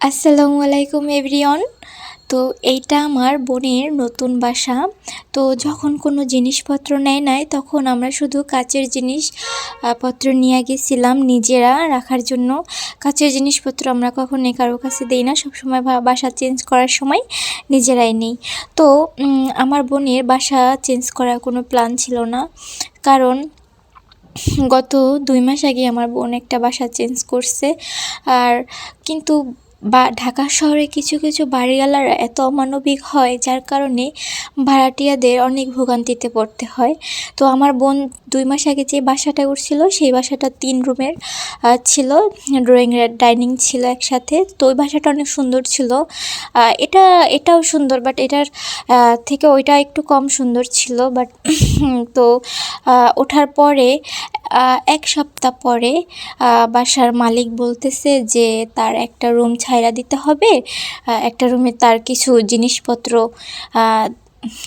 আসসালামু আলাইকুম এভরিওয়ান। তো এইটা আমার বোনের নতুন বাসা। তো যখন কোনো জিনিসপত্র নেয় নাই তখন আমরা শুধু কাচের জিনিস আহ, পত্র নিয়ে গেছিলাম নিজেরা রাখার জন্য। কাচের জিনিসপত্র আমরা কখনোই কারও কাছে দিই না সবসময় বাসা চেঞ্জ করার সময় নিজেরাই নেই। তো আমার বোনের বাসা চেঞ্জ করার কোনো প্ল্যান ছিল না। কারণ গত দুই মাস আগে আমার বোন একটা বাসা চেঞ্জ করছে। আর কিন্তু বা ঢাকা শহরে কিছু কিছু বাড়িওয়ালারা এত অমানবিক হয়, যার কারণে ভাড়াটিয়াদের অনেক ভোগান্তিতে পড়তে হয়। তো আমার বোন দুই মাস আগে যে বাসাটা উঠছিল, সেই বাসাটা তিন রুমের ছিল। ড্রয়িং ডাইনিং ছিল একসাথে। তো ওই বাসাটা অনেক সুন্দর ছিল। এটা, এটাও সুন্দর, বাট এটার থেকে ওইটা একটু কম সুন্দর ছিল। বাট তো ওঠার পরে এক সপ্তাহ পরে বাসার মালিক বলতেছে যে তার একটা রুম ছাইরা দিতে হবে একটা রুমে তার কিছু জিনিসপত্র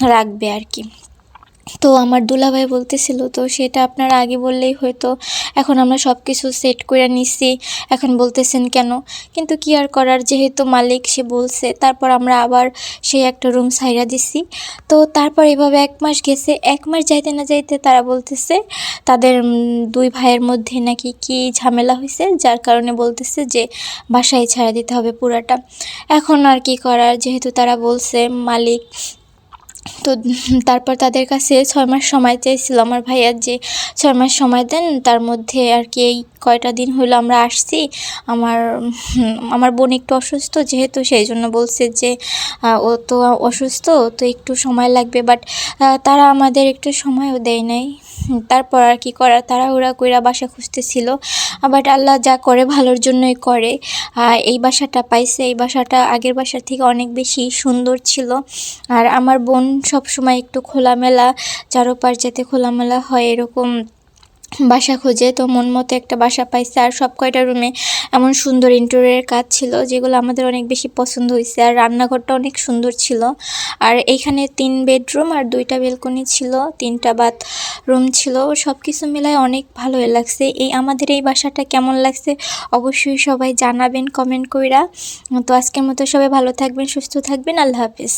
রাখবে আর কি। তো আমার দুলাভাই বলতেছিল, তো সেটা আপনারা আগে বললেই হয়তো। এখন আমরা সব কিছু সেট করে নিছি। এখন বলতেছেন কেন? কিন্তু কি আর করার, যেহেতু মালিক সে বলছে, তারপর আমরা আবার সেই একটা রুম সাইরা দিছি। তো তারপর এভাবে এক মাস গেছে। এক মাস যাইতে না যাইতে তারা বলতেছে, তাদের দুই ভাইয়ের মধ্যে নাকি কি ঝামেলা হয়েছে যার কারণে বলতেছে যে বাসায় ছাড়া দিতে হবে পুরাটা। এখন আর কি করার, যেহেতু তারা বলছে, মালিক তো তারপর তাদের কাছে ছয় মাস সময় চেয়েছিল। আমার ভাইয়ার যে ছয় মাস সময় দেন, তার মধ্যে আর কি এই কয়টা দিন হলো আমরা আসছি। আমার আমার বোন একটু অসুস্থ যেহেতু, সেই জন্য বলছে যে ও তো অসুস্থ, তো একটু সময় লাগবে। বাট তারা আমাদের একটু সময়ও দেয় নাই। তারপর আর কি করার তারা ওরা কইরা বাসা খুঁজতেছিল। বাট আল্লাহ যা করে ভালোর জন্যই করে। এই বাসাটা পাইছে। এই বাসাটা আগের বাসার থেকে অনেক বেশি সুন্দর ছিল। আর আমার বোন সব সময় একটু খোলামেলা, চারোপাশ যাতে খোলামেলা হয় এরকম বাসা খোঁজে। তো মন মতো একটা বাসা পাইছে। আর সব কয়টা রুমে এমন সুন্দর ইন্টেরিয়রের কাজ ছিল, যেগুলো আমাদের অনেক বেশি পছন্দ হয়েছে আর রান্নাঘরটা অনেক সুন্দর ছিল। আর এইখানে তিন বেডরুম আর দুইটা বেলকনি ছিল, তিনটা বাথ রুম ছিল। সব কিছু মিলায় অনেক ভালোই লাগছে। এই আমাদের এই বাসাটা কেমন লাগছে অবশ্যই সবাই জানাবেন কমেন্ট কইরা। তো আজকের মতো সবাই ভালো থাকবেন, সুস্থ থাকবেন। আল্লাহ হাফিজ।